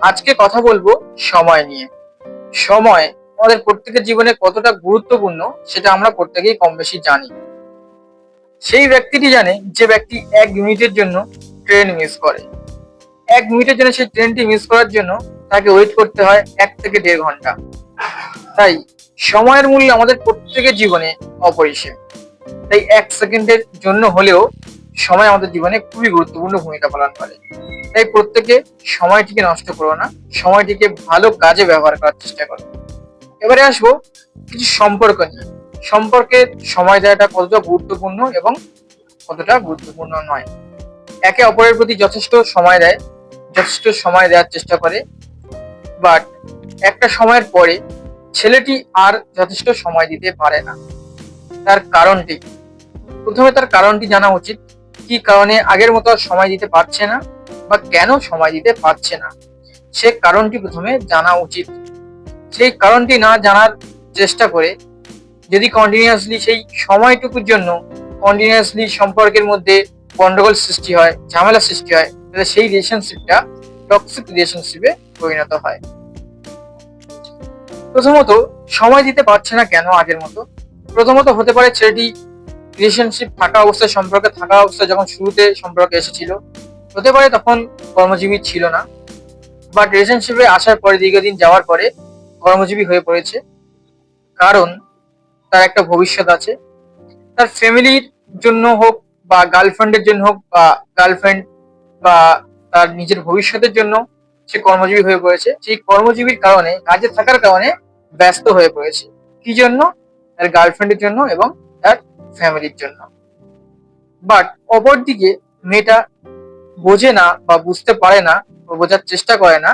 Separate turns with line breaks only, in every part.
আজকে কথা বলব সময় নিয়ে। সময় আমাদের প্রত্যেকের জীবনে কতটা গুরুত্বপূর্ণ সেটা আমরা প্রত্যেকেই কম বেশি জানি। সেই ব্যক্তিটি জানে যে ব্যক্তি এক মিনিটের জন্য ট্রেন মিস করে। এক মিনিটের জন্য সেই ট্রেনটি মিস করার জন্য তাকে ওয়েট করতে হয় এক থেকে দেড় ঘণ্টা। তাই সময়ের মূল্য আমাদের প্রত্যেকের জীবনে অপরিসীম। তাই এক সেকেন্ডের জন্য হলেও সময় আমাদের জীবনে খুবই গুরুত্বপূর্ণ ভূমিকা পালন করে। তাই প্রত্যেকে সময়টিকে নষ্ট করো না, সময়টিকে ভালো কাজে ব্যবহার করার চেষ্টা করো। এবারে আসব কিছু সম্পর্ক নিয়ে। সম্পর্কে সময় দেওয়াটা কতটা গুরুত্বপূর্ণ এবং কতটা গুরুত্বপূর্ণ নয়। একে অপরের প্রতি যথেষ্ট সময় দেয়, যথেষ্ট সময় দেওয়ার চেষ্টা করে। বাট একটা সময়ের পরে ছেলেটি আর যথেষ্ট সময় দিতে পারে না। তার কারণটি, প্রথমে তার কারণটি জানা উচিত। কি কারণে আগের মতো সময় দিতে পারছে না বা কেন সময় দিতে পারছে না? সে কারণটি প্রথমে জানা উচিত। সেই কারণটি না জানার চেষ্টা করে যদি কন্টিনিউয়াসলি সেই সময়টুকুর জন্য কন্টিনিউয়াসলি সম্পর্কের মধ্যে গন্ডগোল সৃষ্টি হয়, ঝামেলা সৃষ্টি হয়, তাহলে সেই রিলেশনশিপটা টক্সিক রিলেশনশিপে পরিণত হয়। প্রথমত, সময় দিতে পারছে না কেন আগের মতো? প্রথমত হতে পারে ছেলেটি রিলেশনশিপ থাকা অবস্থায়, সম্পর্কে থাকা অবস্থায় যখন শুরুতে সম্পর্কে এসেছিল, হতে পারে তখন কর্মজীবী ছিল না বাট রিলেশনশিপে আসার পরে, দীর্ঘদিন যাওয়ার পরে কর্মজীবী হয়ে পড়েছে। কারণ তার একটা ভবিষ্যৎ আছে। তার ফ্যামিলির জন্য হোক বা গার্লফ্রেন্ডের জন্য হোক বা গার্লফ্রেন্ড বা তার নিজের ভবিষ্যতের জন্য সে কর্মজীবী হয়ে পড়েছে। সেই কর্মজীবীর কারণে, কাজে থাকার কারণে ব্যস্ত হয়ে পড়েছে। কি জন্য? তার গার্লফ্রেন্ডের জন্য এবং তার ফ্যামিলির জন্য। বাট অপরদিকে মেয়েটা বোঝে না বা বুঝতে পারে না বোঝার চেষ্টা করে না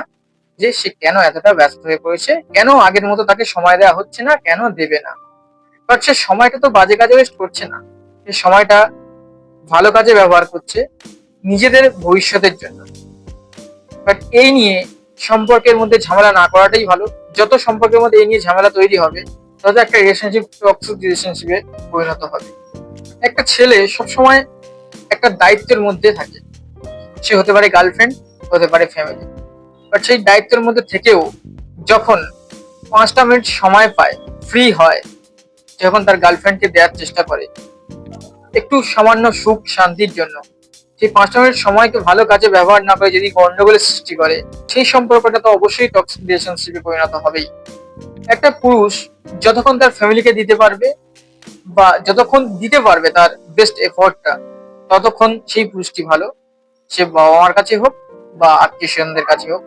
যে সে কেন এতটা ব্যস্ত হয়ে পড়েছে, কেন আগের মতো তাকে সময় দেওয়া হচ্ছে না, কেন দেবে না। বাট সে সময়টা তো বাজে কাজে ওয়েস্ট করছে না। সে সময়টা ভালো কাজে ব্যবহার করছে নিজেদের ভবিষ্যতের জন্য। বাট এই নিয়ে সম্পর্কের মধ্যে ঝামেলা না করাটাই ভালো। যত সম্পর্কের মধ্যে এই নিয়ে ঝামেলা তৈরি হবে তত একটা রিলেশনশিপ টক্সিক রিলেশনশিপে পরিণত হবে। একটা ছেলে সবসময় একটা দায়িত্বের মধ্যে থাকে। সে হতে পারে গার্লফ্রেন্ড হতে পারে ফ্যামিলি বাট সেই দায়িত্বের মধ্যে থেকেও যখন পাঁচটা মিনিট সময় পায় ফ্রি হয়, যখন তার গার্লফ্রেন্ডকে দেওয়ার চেষ্টা করে, একটু সামান্য সুখ, শান্তির জন্য, সেই পাঁচটা মিনিট সময়কে ভালো কাজে ব্যবহার না করে যদি গন্ডগোলের সৃষ্টি করে, সেই সম্পর্কটা তো অবশ্যই টক্সিক রিলেশনশিপে পরিণত হবেই। একটা পুরুষ যতক্ষণ তার ফ্যামিলিকে দিতে পারবে বা যতক্ষণ দিতে পারবে তার বেস্ট এফোর্টটা ততক্ষণ সেই পুরুষটি ভালো। সে বাবা মার কাছে হোক বা আত্মীয় স্বজনদের কাছে হোক